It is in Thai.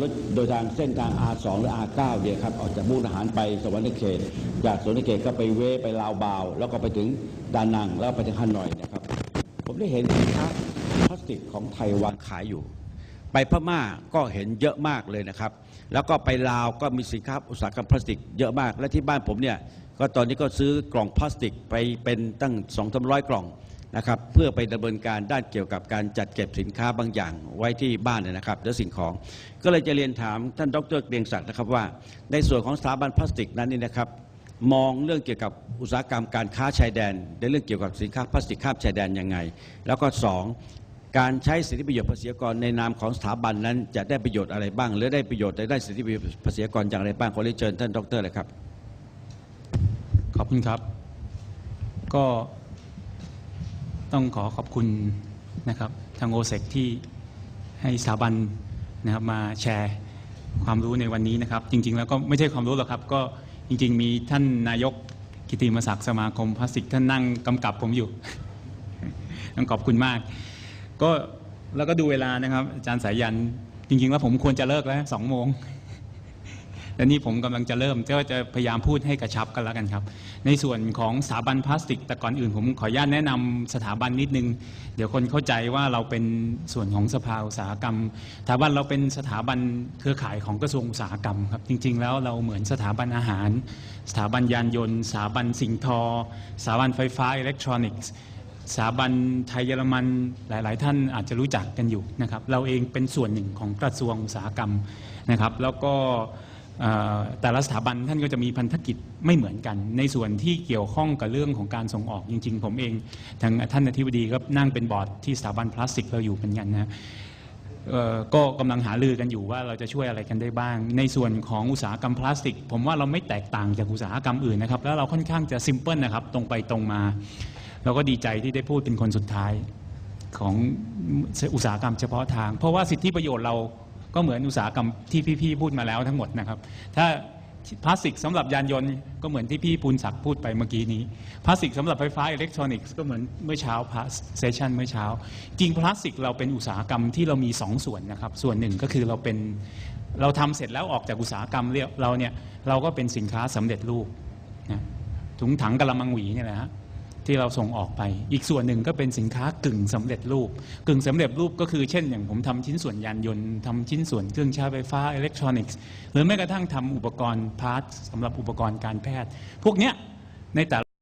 รถโดยทางเส้นทาง R2 หรือ R9 เนี่ยครับออกจากมุกดาหารไปสวรรค์เขต จากสวรรค์เขตก็ไปเวไปลาวบาว แล้วก็ไปถึงดานังแล้วไปถึงฮานอยนะครับ ผมได้เห็นสินค้าพลาสติกของไทยวางขายอยู่ ไปพม่าก็เห็นเยอะมากเลยนะครับ แล้วก็ไปลาวก็มีสินค้าอุตสาหกรรมพลาสติกเยอะมาก และที่บ้านผมเนี่ยก็ตอนนี้ก็ซื้อกล่องพลาสติกไปเป็นตั้ง2องสามร้อยกล่อง นะครับเพื่อไปดำเนินการด้านเกี่ยวกับการจัดเก็บสินค้าบางอย่างไว้ที่บ้านเนยนะครับและสิ่งของ ก็เลยจะเรียนถามท่านดรเกรียงศักดิ์นะครับว่า ในส่วนของสถาบันพลาสติกนั้นนี่นะครับมองเรื่องเกี่ยวกับอุตสาหกรรมการค้าชายแดน ในเรื่องเกี่ยวกับสินค้าพลาสติกข้ามชายแดนยังไง แล้วก็สองการใช้สิทธิประโยชน์ภาษีกรในนามของสถาบันนั้น จะได้ประโยชน์อะไรบ้าง หรือได้ประโยชน์ได้สิทธิประโยชน์ภาษีกรอย่างไรบ้างขอเรียนเชิญท่านดรเลยครับ ขอบคุณครับ ก็ ต้องขอขอบคุณนะครับทางโอเซกที่ให้สถาบันนะครับมาแชร์ความรู้ในวันนี้นะครับ จริง ๆ แล้วก็ไม่ใช่ความรู้หรอกครับ ก็จริง ๆ มีท่านนายกกิติมศักดิ์สมาคมพลาสติกท่านนั่งกำกับผมอยู่ ต้องขอบคุณมาก ก็แล้วก็ดูเวลานะครับ อาจารย์สายันจริง ๆ แล้วผมควรจะเลิกแล้วสองโมง และนี่ผมกำลังจะเริ่มก็จะพยายามพูดให้กระชับกันแล้วกันครับ ในส่วนของสถาบันพลาสติก แต่ก่อนอื่นผมขออนุญาตแนะนำสถาบันนิดนึง เดี๋ยวคนเข้าใจว่าเราเป็นส่วนของสภาอุตสาหกรรมสถาบันเราเป็นสถาบันเครือข่ายของกระทรวงอุตสาหกรรมครับ จริง ๆ แล้วเราเหมือนสถาบันอาหาร สถาบันยานยนต์ สถาบันสิ่งทอ สถาบันไฟฟ้าอิเล็กทรอนิกส์สถาบันไทยเยอรมันหลาย ๆ ท่านอาจจะรู้จักกันอยู่นะครับ เราเองเป็นส่วนหนึ่งของกระทรวงอุตสาหกรรมนะครับ แล้วก็ แต่ละสถาบันท่านก็จะมีพันธกิจไม่เหมือนกัน ในส่วนที่เกี่ยวข้องกับเรื่องของการส่งออกจริง ๆ ผมเองทางท่านอธิบดีก็นั่งเป็นบอร์ดที่สถาบันพลาสติกเราอยู่เป็นกันนะก็กำลังหารือกันอยู่ว่าเราจะช่วยอะไรกันได้บ้าง ในส่วนของอุตสาหกรรมพลาสติก ผมว่าเราไม่แตกต่างจากอุตสาหกรรมอื่นนะครับ แล้วเราค่อนข้างจะซิมเพิลนะครับตรงไปตรงมา เราก็ดีใจที่ได้พูดเป็นคนสุดท้ายของอุตสาหกรรมเฉพาะทาง เพราะว่าสิทธิประโยชน์เรา ก็เหมือนอุตสาหกรรมที่พี่ๆพูดมาแล้วทั้งหมดนะครับ ถ้าพลาสติกสำหรับยานยนต์ก็เหมือนที่พี่ปูนศักดิ์พูดไปเมื่อกี้นี้ พลาสติกสำหรับไฟฟ้าอิเล็กทรอนิกส์ก็เหมือนเมื่อเช้าพาเซชันเมื่อเช้า จริงพลาสติกเราเป็นอุตสาหกรรมที่เรามีสองส่วนนะครับ ส่วนหนึ่งก็คือเราเป็นเราทำเสร็จแล้วออกจากอุตสาหกรรมเรียเราเนี่ยเราก็เป็นสินค้าสำเร็จรูปนะถุงถังกระมังหวีเนี่ยแหละฮะ ที่เราส่งออกไป อีกส่วนหนึ่งก็เป็นสินค้ากึ่งสำเร็จรูป กึ่งสำเร็จรูปก็คือเช่น อย่างผมทำชิ้นส่วนยานยนต์ทำชิ้นส่วนเครื่องใช้ไฟฟ้าอิเล็กทรอนิกส์หรือแม้กระทั่งทำอุปกรณ์พาร์ทสำหรับอุปกรณ์การแพทย์ พวกเนี้ยในแต่